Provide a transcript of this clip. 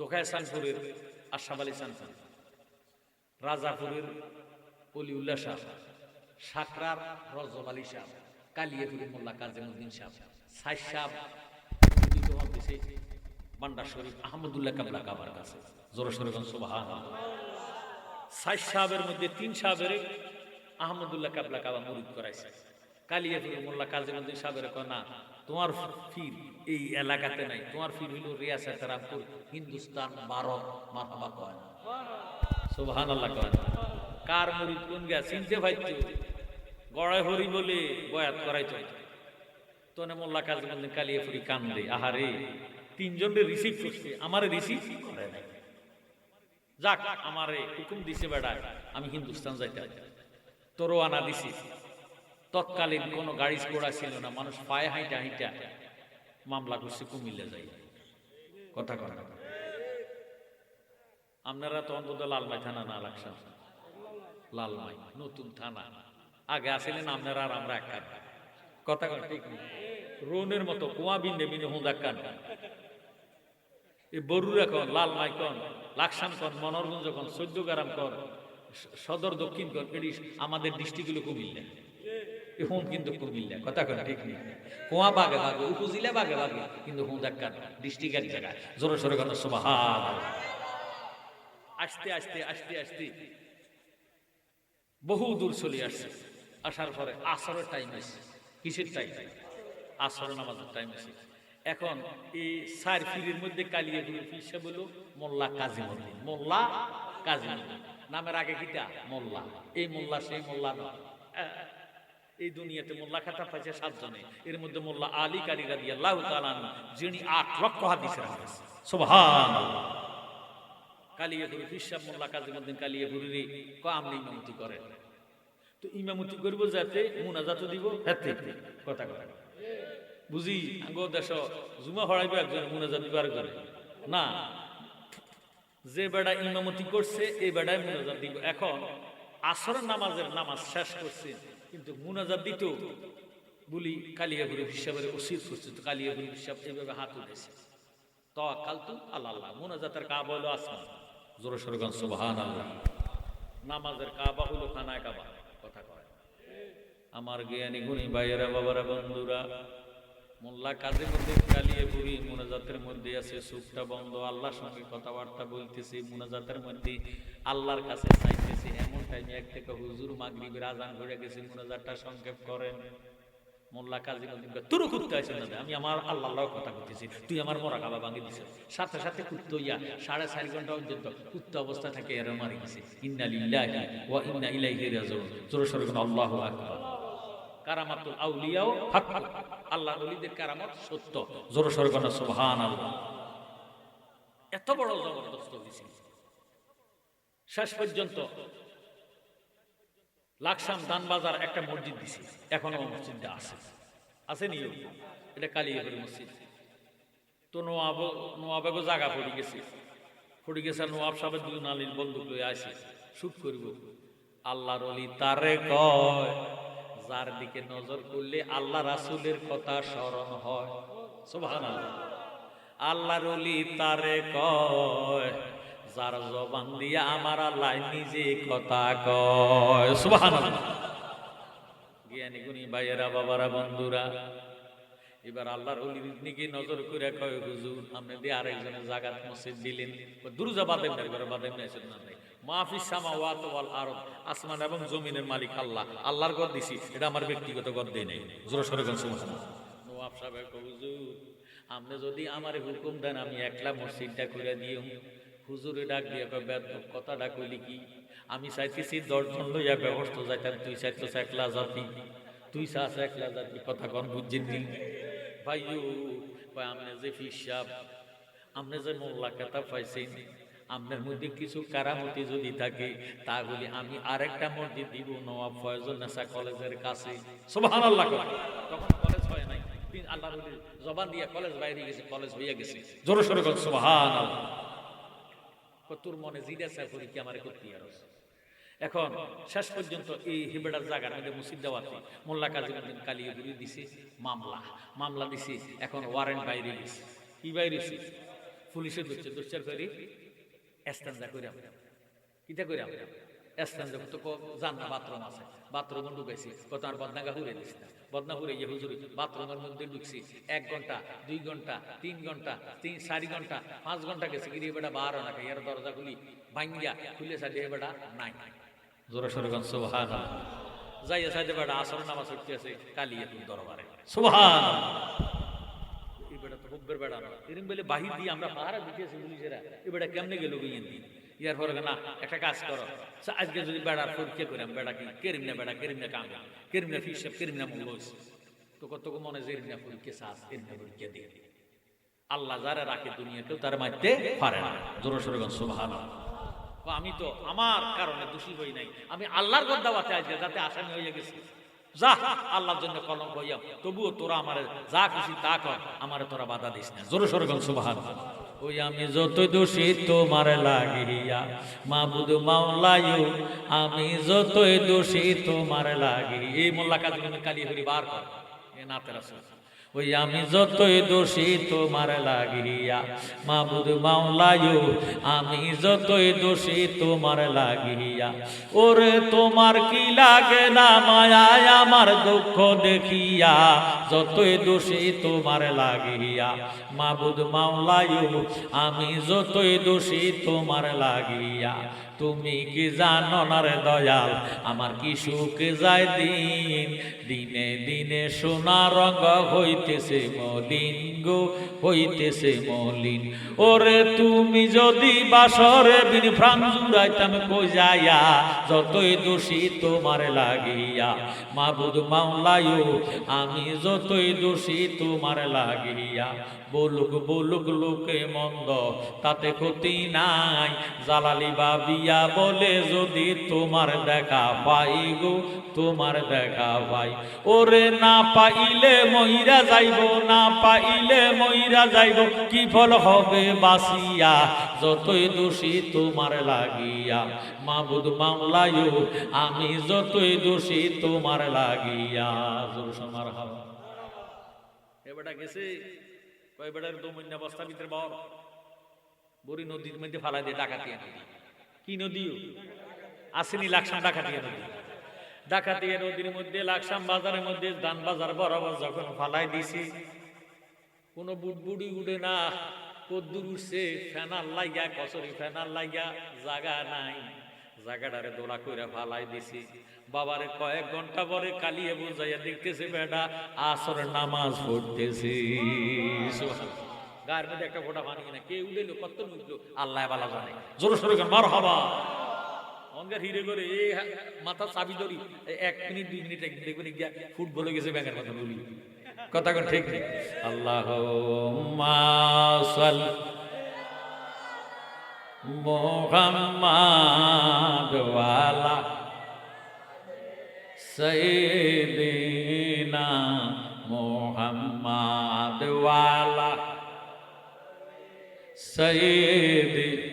দোকায় সানপুরের আশাফ আলী সানপুর, রাজাপুরের, অলিউল্লাহ শাহ, সাকরার, রজব আলী শাহ, কালিয়াপুরের মোল্লা কাজিমুদ্দিন শাহ সাই শাহ দিছে বান্ডার শরীফ আহমদুল্লাহ কাবলা কাবার কাছে। জোর সরগঞ্জ সুবাহান সাই সাহেবের মধ্যে তিন সাহেবের আহমদুল্লাহ কাবলা কাবা মরিদ করাইছে। কালিয়াপুরের মোল্লা কাজিমুদ্দিন সাহেবের কয়, না তোমার ফির এই এলাকাতে নাই। তোমার ফির হইল রিয়াসাত রামপুর হিন্দুস্তান, ভারত মাথাবা কয় সুবহান আল্লাহ কয় কার মরিদ কোন গা চিনতে পাইতো গড়ায় হরি বলে বয়াত করাইতো তোনে মোল্লা কাজিমুদ্দিন কালিয়াপুরি কান্দে। আহারে তিনজনের রিসিভ করছে। আমারে রিসিভ করে নাই। যাক, আমারে হুকুম দিছে বেড়ায়, আমি হিন্দুস্তান যাইতে তোরও আনা দিছি। তৎকালীন কোনো গাড়ি ঘোড়া ছিল না। মানুষ পায়ে হাইটা হাইটা মামলা করছে, কুমিল্লা যাই কথা কথা আপনারা তো অন্তত লালমাই থানা না লাগছেন লালমাই, নতুন থানা। আগে আসিলেন আপনারা আর আমরা এক কান। কথা কথা ঠিক রোনের মতো কুয়া বিন্দে বিনে হুঁদা কান। এই বরুরা কন, লালমাই কন, লাকসাম কন মনোরগঞ্জ কন চোদ্দ গ্রাম কন সদর দক্ষিণ কন এটি আমাদের ডিস্ট্রিক্টগুলো কুমিল্লা। এখন কিন্তু কুমিল্লা, কথা কথা ঠিক নেই। কুয়া বাগে বাগে, উপজেলা বাগে বাগে কিন্তু হুঁদা কান ডিস্ট্রিক্ট এক জায়গায় জোরে সোরে কন সুবাহান আস্তে আস্তে আস্তে আস্তে। বহু দূর চলে আসছে। আসার পরে আসরের টাইম আছে কিসের টাইম আসর নামাজের টাইম আছে এখন এই সার ফিরের মধ্যে কালিয়ে গুলো ফিসে বলো, মোল্লা কাজিমুদ্দিন। মোল্লা কাজিমুদ্দিন। নামের আগে কিটা? মোল্লা। এই মোল্লা, সেই মোল্লা নয়। এই দুনিয়াতে মোল্লা খাতা পাইছে সাতজনে। এর মধ্যে মোল্লা আলী কালী রাদি আল্লাহ তালান যিনি আট লক্ষ হাদিস সুবহান কালিয়াপুরি ফিসাব মোল্লা কাজিমুদ্দিন কালিয়াপুরি ক আপনি ইমামতি করেন তো ইমামতি করব যাতে মুনাজাত দিব হাতে কথা কথা বুঝি আঙ্গ দেশ, জুমা হড়াইবে একজন, মুনাজাত দিবার করে না। যে বেড়া ইমামতি করছে এই বেড়ায় মুনাজাত দিব। এখন আসর নামাজের নামাজ শেষ করছে। কিন্তু মুনাজাত দিত বলি কালিয়াপুরি হিসাবের ওসির করছে তো কালিয়াপুরি হিসাব এভাবে হাত উঠেছে। তাওয়াক্কালতু আল্লাহ মুনাজাতের কাবা হলো আসমান। জোরে সরগান সুবহান আল্লাহ নামাজের কাবা হলো খানায় কাবা, কথা কয়। আমার জ্ঞানী গুণী ভাইয়েরা, বাবারা, বন্ধুরা মোল্লা কাজের মধ্যে কালিয়ে বুড়ি, মুনাজাতের মধ্যে আছে সুখটা বন্ধ, আল্লাহর সঙ্গে কথাবার্তা বলতেছি, মুনাজাতের মধ্যে আল্লাহর কাছে চাইতেছি এমন টাইমে এক থেকে হুজুর মাগরিবের আজান ঘুরে গেছি, মুনাজাতটা সংক্ষেপ করেন। মোল্লা কাজী মদিন তুরু কুত্তে আছে না আমি আমার আল্লাহ কথা বলতেছি, তুই আমার মরা কাবা ভাঙি দিছ। সাথে সাথে কুত্ত ইয়া সাড়ে চার ঘণ্টা পর্যন্ত কুত্ত অবস্থা থাকে, এর মারি গেছে। ইন্না লিল্লাহি ওয়া ইন্না ইলাইহি রাজিউন। জোরে সরে আল্লাহু আকবার। কারামাতুল আউলিয়াও হক আল্লাহ ওলিদের কারামত সত্য। জোরে সরে কোন সুবহানাল্লাহ। এত বড় জবরদস্ত হয়েছিল শেষ পর্যন্ত লাকসাম দানবাজার একটা মসজিদ দিছে। এখনও মসজিদটা আছে। আছে নিও। এটা কালিয়াপুর মসজিদ। তো নোয়াব, নোয়াবেগো জায়গা পড়ে গেছে। পড়ে গেছে নোয়াব সাহেবের দুই নালির বন্দুক লয়ে আসে শুট করব। আল্লাহর অলি তারে কয় যার দিকে নজর করলে আল্লাহ রাসূলের কথা স্মরণ হয়। সুবহানাল্লাহ। আল্লাহর অলি তারে কয়, যার জবান দিয়া আমার আল্লাহ নিজে কথা কয়। সুবহানাল্লাহ। জ্ঞানী গুণী ভাইয়েরা, বাবারা, বন্ধুরা, এবার আল্লাহর অলির দিকে নজর করে কয়, হুজুর, আপনি দিয়ে আরেকজনের জাগাত মসজিদ দিলেন। নাই করে বাদেম না নাই মাহফিস সামা ওয়াত ওয়াল আসমান এবং জমিনের মালিক আল্লাহ। আল্লাহর ঘর দিছি, এটা আমার ব্যক্তিগত ঘর দেই নাই। জোরে সরে গেছে নওয়াব সাহেব হুজুর, আপনি যদি আমার হুকুম দেন, আমি একলা মসজিদটা করে দিও। হুজুরে ডাক দিয়ে বেদ, কথাটা কইলি কি? আমি চাইতেছি দশজন লইয়া ব্যবস্থা যাইতাম, তুই চাইতেছ একলা জাতি। তুই চাস একলা জাতি, কথা কন বুঝছেন নি ভাইও ভাই আপনি যে ফিসাব আপনি যে মোল্লা কথা পাইছেন আপনার মধ্যে কিছু কারামতি যদি থাকে, তাহলে আমি আরেকটা মসজিদ দিব নওয়াব ফয়জুল নেসা কলেজের কাছে। কলেজ হয় জবান কলেজ বাইরে গেছে, কলেজ হইয়া গেছে। কি আর? এখন শেষ পর্যন্ত এই হিবেড়ার জায়গার মধ্যে মোল্লা কাজিমুদ্দিন কালিয়াগুড়ি দিছে মামলা। মামলা দিছে, এখন ওয়ারেন্ট বাইরে গেছে। কি বাইরে পুলিশে ধরছে করি এস্তানজা করে আমরা কিটা করে আমরা এস্তানজা তো জান না বাথরুম আছে। বাথরুম ঢুকেছি কত আর বদনাগা হুরে না। বদনা হুরে গিয়ে হুজুরি বাথরুমের মধ্যে ঢুকছি। এক ঘণ্টা দুই ঘণ্টা তিন ঘণ্টা তিন চারি ঘণ্টা পাঁচ ঘণ্টা গেছে গিয়ে বেটা বারো না এর দরজা খুলি ভাঙ্গিয়া খুলে সাইডে বেটা নাই। জোরে সরে গন সুবহান যাইয়া সাইডে বেটা আসর নামাজ উঠতে আছে কালিয়া দরবারে। সুবহান হুব্বের বেড়া এরম বলে বাহির দিয়ে আমরা পাহারা দিতেছি পুলিশেরা। বেটা কেমনে গেল গিয়েন দি ইয়ার পরে না একটা কাজ করো। আজকে যদি বেড়ার পরীক্ষা করি বেড়া কি কেরিম না বেড়া, কেরিম না কাম কেরিম না ফিস, কেরিম না মূল্য তো কত মনে যে এরিম না পরীক্ষা, সাস এরিম না পরীক্ষা দিয়ে আল্লাহ যারা রাখে দুনিয়াতেও তার মারতে পারে না। জোর সরে সুবহান আমি তো আমার কারণে দোষী হই নাই। আমি আল্লাহর গদ্দাওয়াতে আজকে যাতে আসামি হয়ে গেছি। যা, আল্লাহর জন্য কলম হইয়া তবুও তোরা আমার যা খুশি তা কর, আমার তোরা বাধা দিস না। জোরে গল সুবহান ওই আমি যত দোষী তোমার লাগিয়া, মাবুদ মাওলায়ু, আমি যতই দোষী তোমার লাগি এই মোল্লা কাজ কালি হরি বার কর। এ নাতের আছে ওই আমি যতই দোষী তোমার লাগিয়া, মাবুদ মাওলায়ু, আমি যতই দোষী তোমার লাগিয়া। ওরে তোমার কি লাগে না মায়ায় আমার দুঃখ দেখিয়া, যতই দোষী তোমার লাগিয়া। মাবুদ মাওলায়ু, আমি যতই দোষী তোমার লাগিয়া। তুমি কি জানো না রে দয়াল? আমার কি সুখে যায় দিন? দিনে দিনে সোনা রঙ হইতেছে মলিন গো, হইতেছে মলিন। ওরে তুমি যদি বাসরে বিন ফ্রাম জুড়াইতাম কই যাইয়া, যতই দোষী তোমার লাগিয়া। মাবুদ মাওলায়ু, আমি যতই দোষী তোমার লাগিয়া। বলুক বলুক লোকে মন্দ, তাতে ক্ষতি নাই। জালালি বাবিয়া বলে, যদি তোমার দেখা পাই গো, তোমার দেখা পাই। ওরে, না পাইলে মহিরা যাইব, না পাইলে মহিরা যাইব, কি ফল হবে বাসিয়া যতই দোষী তোমার লাগিয়া, মাবুদ মামলায়ু আমি যতই দোষী তোমার লাগিয়া। সমার হাওয়া এবারটা গেছে? কয় বেড়ার দমন্য বস্তা ভিতরে বর। বড়ি নদীর মধ্যে ফালাই দিয়ে ডাকাতিয়া নদী কি নদীও আসেনি লাকসাম ডাকাতিয়া নদী। ডাকাতিয়া নদীর মধ্যে, লাকসাম বাজারের মধ্যে দান বাজার বরাবর যখন ফালাই দিছি, কোনো বুটবুড়ি উঠে না, কদ্দুর উঠছে ফেনার লাইগা, কচরি ফেনার লাইগা, জাগা নাই। জাগাটারে দোলা কইরা ফালাই দিছি। বাবারে কয়েক ঘণ্টা পরে কালিয়ে বুঝাইয়া দেখতেছে, বেটা আসর নামাজ পড়তেছি। গায়ের মধ্যে একটা ফোটা পানি না, কে উঠেলো কত উঠল আল্লাহ বালা জানে। জোর সরে মার হবা অঙ্গের হিরে করে এই মাথা চাবি ধরি এক মিনিট, দুই মিনিট দেখবেন গিয়া ফুটবলে গেছে ব্যাঙের কথা বলি কথা কোন ঠিক নেই। আল্লাহ মাসাল মোহাম্মদ ওয়ালা ওয়ালা সৈদ